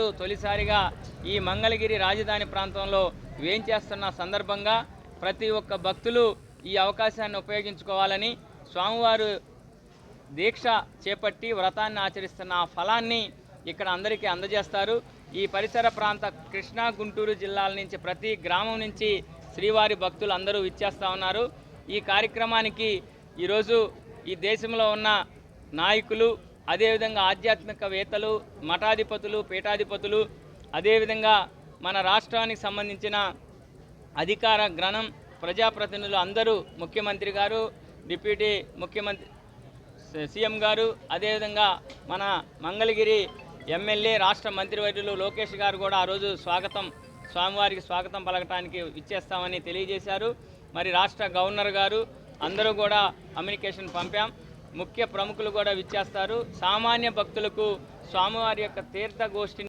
భక్తులు తొలిసారిగా ఈ మంగళగిరి రాజధాని ప్రాంతంలో వేంచేస్తున్న సందర్భంగా ప్రతి ఒక్క భక్తులు ఈ అవకాశాన్ని ఉపయోగించుకోవాలని స్వామివారు దీక్ష చేపట్టి వ్రతాన్ని ఆచరిస్తున్న ఆ ఫలాన్ని ఇక్కడ అందరికీ అందజేస్తారు. ఈ పరిసర ప్రాంత కృష్ణా గుంటూరు జిల్లాల నుంచి ప్రతి గ్రామం నుంచి శ్రీవారి భక్తులు అందరూ ఇచ్చేస్తూ ఉన్నారు. ఈ కార్యక్రమానికి ఈరోజు ఈ దేశంలో ఉన్న నాయకులు అదేవిధంగా ఆధ్యాత్మికవేత్తలు మఠాధిపతులు పీఠాధిపతులు అదేవిధంగా మన రాష్ట్రానికి సంబంధించిన అధికార గ్రహణం ప్రజాప్రతినిధులు అందరూ ముఖ్యమంత్రి గారు డిప్యూటీ ముఖ్యమంత్రి సీఎం గారు అదేవిధంగా మన మంగళగిరి ఎమ్మెల్యే రాష్ట్ర మంత్రివర్యులు లోకేష్ గారు కూడా ఆ రోజు స్వాగతం స్వామివారికి స్వాగతం పలకటానికి ఇచ్చేస్తామని తెలియజేశారు. మరి రాష్ట్ర గవర్నర్ గారు అందరూ కూడా కమ్యూనికేషన్ పంపాం. ముఖ్య ప్రముఖులు కూడా విచ్చేస్తారు. సామాన్య భక్తులకు స్వామివారి యొక్క తీర్థ గోష్ఠిని